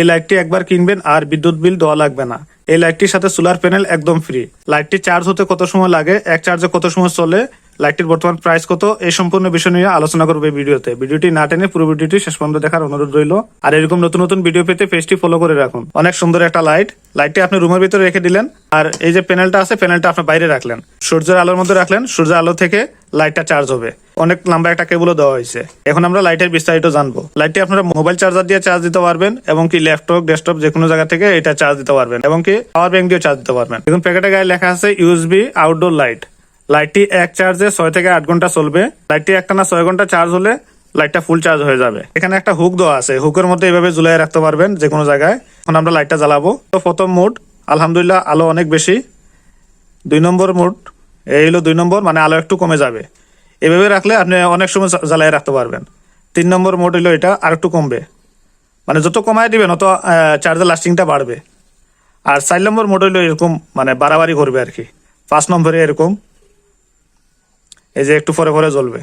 এই লাইটটি একবার কিনবেন আর বিদ্যুৎ বিল দেওয়া লাগবে না। এই লাইটটির সাথে সোলার প্যানেল একদম ফ্রি লাইটটি চার্জ হতে কত সময় লাগে, এক চার্জে কত সময় চলে লাইটটির বর্তমান প্রাইস কত? এই সম্পূর্ণ বিষয় নিয়ে আলোচনা করবে ভিডিওতে। ভিডিওটি না টেনে পুরো ভিডিওটি শেষ পর্যন্ত দেখার অনুরোধ রইল। আর এরকম নতুন নতুন ভিডিও পেতে পেজটি ফলো করে রাখুন। অনেক সুন্দর একটা লাইট লাইটটি আপনি রুমের ভিতরে রেখে দিলেন। আর এই যে প্যানেলটা আছে প্যানেলটা আপনি বাইরে রাখলেন। সূর্যের আলোর মধ্যে রাখলেন। সূর্যের আলো থেকে লাইটটা চার্জ হবে। অনেক লম্বা একটা কেবলও দেওয়া হয়েছে। এখন আমরা লাইটের বিস্তারিত জানব। লাইটটি আপনারা মোবাইল চার্জার দিয়ে চার্জ দিতে পারবেন, এবং কি ল্যাপটপ ডেস্কটপ যে কোনো জায়গা থেকে এটা চার্জ দিতে পারবেন, এবং কি পাওয়ার ব্যাংক দিয়ে চার্জ দিতে পারবেন। এখন প্যাকেটে গায়ে লেখা আছে ইউএসবি আউটডোর লাইট লাইটটি এক চার্জে ছয় থেকে আট ঘণ্টা চলবে। লাইটটি একটানা ছয় ঘণ্টা চার্জ হলে লাইটটা ফুল চার্জ হয়ে যাবে। এখানে একটা হুক দেওয়া আছে। হুকের মধ্যে এইভাবে ঝুলাই রাখতে পারবেন যে কোনো জায়গায়। এখন আমরা লাইটটা জ্বালাবো। তো প্রথম মোড আলহামদুলিল্লাহ আলো অনেক বেশি। দুই নম্বর মোড এই হলো দুই নম্বর মানে আলো একটু কমে যাবে। এভাবে রাখলে আপনি অনেক সময় জ্বা- জ্বালিয়ে রাখতে পারবেন। তিন নম্বর মোড হলো এটা, আর একটু কমবে। মানে যত কমায় দিবেন, অত চার্জের লাস্টিংটা বাড়বে। আর চার নম্বর মোড হলো এরকম মানে বাড়াবাড়ি করবে আর কি। পাঁচ নম্বরে এরকম। এই যে একটু পরে পরে জ্বলবে।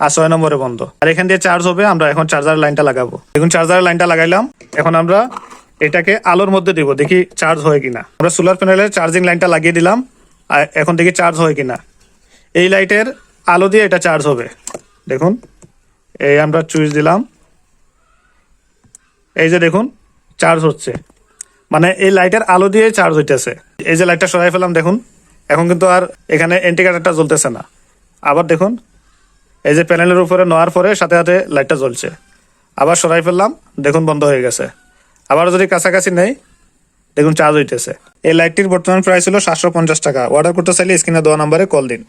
আর ছয় নম্বরে বন্ধ। আর এখান দিয়ে চার্জ হবে, আমরা এখন চার্জারের লাইনটা লাগাবো। এখন চার্জারের লাইনটা লাগাইলাম, এখন আমরা এটাকে আলোর মধ্যে দিব, দেখি চার্জ হয় কিনা। আমরা সোলার প্যানেলের চার্জিং লাইনটা লাগিয়ে দিলাম, আর এখন দেখি চার্জ হয় কিনা। এই লাইটের আলো দিয়ে এটা চার্জ হবে। দেখুন, এই আমরা চুইস দিলাম। এই যে দেখুন চার্জ হচ্ছে। মানে এই লাইটের আলো দিয়ে চার্জ হইতেছে। এই যে লাইটটা সরাই ফেলাম দেখুন। এখন কিন্তু আর এখানে এন্টিকাটারটা জ্বলতেছে না। আবার দেখুন, এই যে প্যানেলের উপরে নেওয়ার পরে সাথে সাথে লাইটটা জ্বলছে। আবার সরাই ফেললাম, দেখুন বন্ধ হয়ে গেছে। আবার যদি কাছাকাছি নেই, দেখুন চার্জ হইতেছে। এই লাইটটির বর্তমান প্রাইস হলো সাতশো পঞ্চাশ টাকা। অর্ডার করতে চাইলে স্ক্রিনে দেওয়া নাম্বারে কল দিন।